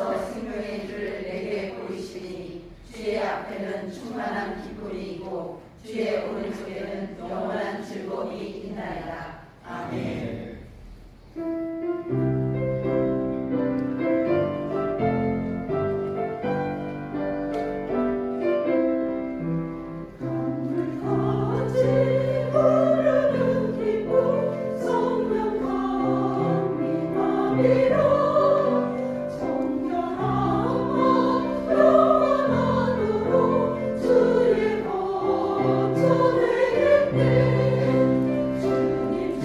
주께서 생명의 길을 내게 보이시니 주의 앞에는 충만한 기쁨이고 주의 오른쪽에는 영원한 즐거움이 있나이다. 아멘. Pero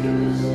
Thank you.